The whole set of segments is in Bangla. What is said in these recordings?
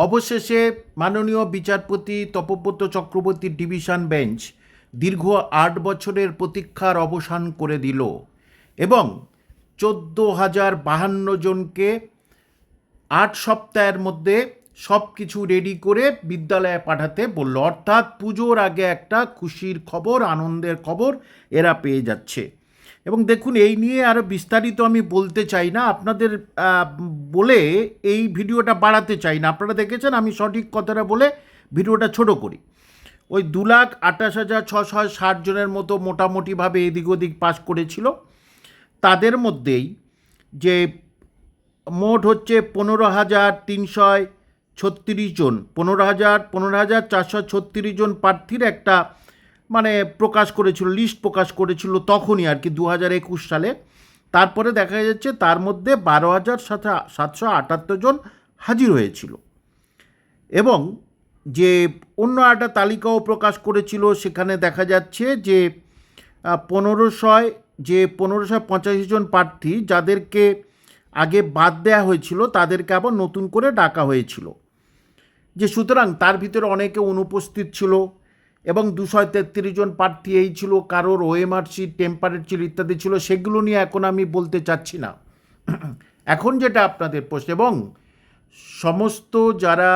অবশেষে মাননীয় বিচারপতি তপব্রত চক্রবর্তীর ডিভিশন বেঞ্চ দীর্ঘ আট বছরের প্রতীক্ষার অবসান করে দিল এবং চোদ্দ হাজার বাহান্ন জনকে আট সপ্তাহের মধ্যে সব কিছু রেডি করে বিদ্যালয়ে পাঠাতে বলল। অর্থাৎ পুজোর আগে একটা খুশির খবর, আনন্দের খবর এরা পেয়ে যাচ্ছে। এবং দেখুন, এই নিয়ে আরও বিস্তারিত আমি বলতে চাই না। আপনাদের বলে এই ভিডিওটা বাড়াতে চাই না। আপনারা দেখেছেন, আমি সঠিক কথাটা বলে ভিডিওটা ছোট করি। ওই দু লাখ আঠাশ হাজার ছশো ষাট জনের মতো মোটামুটিভাবে এদিক ওদিক পাস করেছিল। তাদের মধ্যেই যে মোট হচ্ছে পনেরো হাজার তিনশো ছত্রিশ জন, পনেরো হাজার পনেরো হাজার চারশো ছত্রিশ জন প্রার্থীর একটা মানে প্রকাশ করেছিল লিস্ট প্রকাশ করেছিল তখনই আর কি দু হাজার একুশ সালে। তারপরে দেখা যাচ্ছে তার মধ্যে বারো হাজার সাথে সাতশো আটাত্তর জন হাজির হয়েছিল। এবং যে অন্য একটা তালিকাও প্রকাশ করেছিল, সেখানে দেখা যাচ্ছে যে পনেরোশয়, যে পনেরোশো পঁচাশি জন প্রার্থী যাদেরকে আগে বাদ দেওয়া হয়েছিল, তাদেরকে আবার নতুন করে ডাকা হয়েছিল। যে সুতরাং তার ভিতরে অনেকে অনুপস্থিত ছিল এবং দুশো তেত্রিশ জন প্রার্থী এই ছিল, কারোর ওএমআরসি টেম্পারেট ছিল ইত্যাদি ছিল, সেগুলো নিয়ে এখন আমি বলতে চাচ্ছি না। এখন যেটা আপনাদের প্রশ্ন, এবং সমস্ত যারা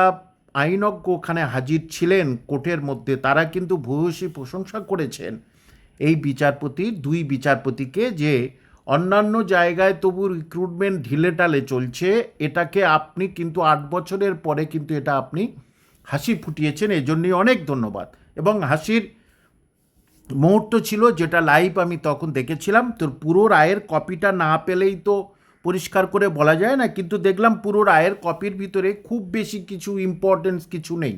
আইনজ্ঞ ওখানে হাজির ছিলেন কোর্টের মধ্যে, তারা কিন্তু ভূয়সী প্রশংসা করেছেন এই বিচারপতি, দুই বিচারপতিকে, যে অন্যান্য জায়গায় তবু রিক্রুটমেন্ট ঢিলেটালে চলছে, এটাকে আপনি কিন্তু আট বছরের পরে কিন্তু এটা আপনি হাসি ফুটিয়েছেন, এজন্যই অনেক ধন্যবাদ। এবং হাসির মুহূর্ত ছিল যেটা লাইভ আমি তখন দেখেছিলাম। তোর পুরো রায়ের কপিটা না পেলেই তো পরিষ্কার করে বলা যায় না, কিন্তু দেখলাম পুরো রায়ের কপির ভিতরে খুব বেশি কিছু ইম্পর্টেন্স কিছু নেই।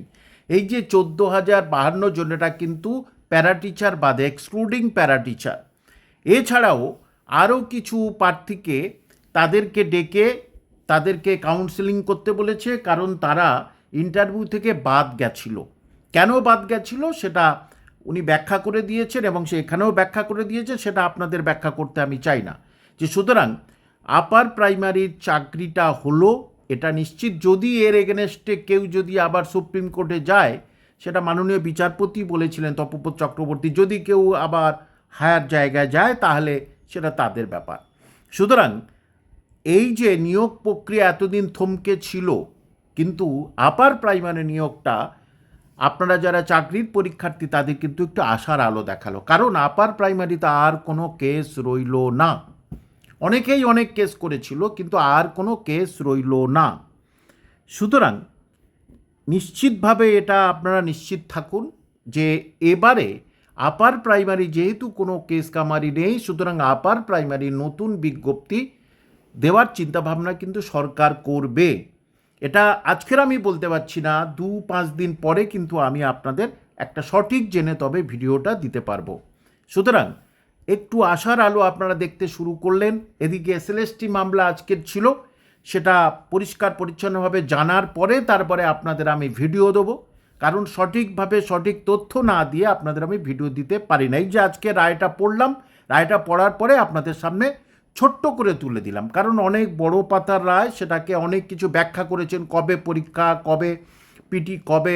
এই যে চোদ্দ হাজার বাহান্ন জন এটা কিন্তু প্যারাটিচার বাদে এক্সক্লুডিং প্যারাটিচার এছাড়াও আরও কিছু প্রার্থীকে তাদেরকে ডেকে, তাদেরকে কাউন্সেলিং করতে বলেছে, কারণ তারা ইন্টারভিউ থেকে বাদ গেছিল। কেন বাদ গেছিল সেটা উনি ব্যাখ্যা করে দিয়েছেন এবং সে এখানেও ব্যাখ্যা করে দিয়েছে সেটা আপনাদের ব্যাখ্যা করতে আমি চাই না। যে সুতরাং আপার প্রাইমারির চাকরিটা হলো, এটা নিশ্চিত যদি এর এগেনস্টে কেউ যদি আবার সুপ্রিম কোর্টে যায়, সেটা মাননীয় বিচারপতি বলেছিলেন তপব্রত চক্রবর্তী, যদি কেউ আবার হায়ার জায়গায় যায় তাহলে সেটা তাদের ব্যাপার। সুতরাং এই যে নিয়োগ প্রক্রিয়া এতদিন থমকে ছিল কিন্তু আপার প্রাইমারি নিয়োগটা আপনারা যারা চাকরির পরীক্ষার্থী, তাদের কিন্তু একটু আশার আলো দেখাল। কারণ আপার প্রাইমারিতে আর কোনো কেস রইল না। অনেকেই অনেক কেস করেছিল, কিন্তু আর কোনো কেস রইল না। সুতরাং নিশ্চিতভাবে এটা আপনারা নিশ্চিত থাকুন যে এবারে আপার প্রাইমারি যেহেতু কোনো কেস কামারি নেই, সুতরাং আপার প্রাইমারি নতুন বিজ্ঞপ্তি দেওয়ার চিন্তাভাবনা কিন্তু সরকার করবে। এটা আজকের আমি বলতে পারছি না, দু পাঁচ দিন পরে কিন্তু আমি আপনাদের একটা সঠিক জেনে তবে ভিডিওটা দিতে পারব। সুতরাং, একটু আশার আলো আপনারা দেখতে শুরু করলেন, এদিকে এসএলএসটি মামলা আজকের ছিল, সেটা পরিষ্কার পরিচ্ছন্নভাবে জানার পরে তারপরে আপনাদের আমি ভিডিও দেবো। কারণ সঠিকভাবে সঠিক তথ্য না দিয়ে আপনাদের আমি ভিডিও দিতে পারি না এই যে আজকে রায়টা পড়লাম, রায়টা পড়ার পরে আপনাদের সামনে ছোট্ট করে তুলে দিলাম। কারণ অনেক বড় পাতার রায় সেটাকে অনেক কিছু ব্যাখ্যা করেছেন, কবে পরীক্ষা, কবে পিটি, কবে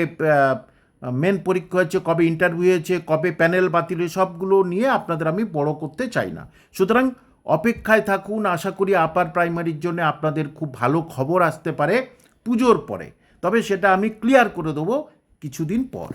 মেন পরীক্ষা হয়েছে, কবে ইন্টারভিউ হয়েছে, কবে প্যানেল বাতিল সবগুলো নিয়ে আপনাদের আমি বড় করতে চাই না। সুতরাং অপেক্ষায় থাকুন, আশা করি আপার প্রাইমারির জন্য আপনাদের খুব ভালো খবর আসতে পারে পুজোর পরে। তবে সেটা আমি ক্লিয়ার করে দেবো কিছুদিন পর।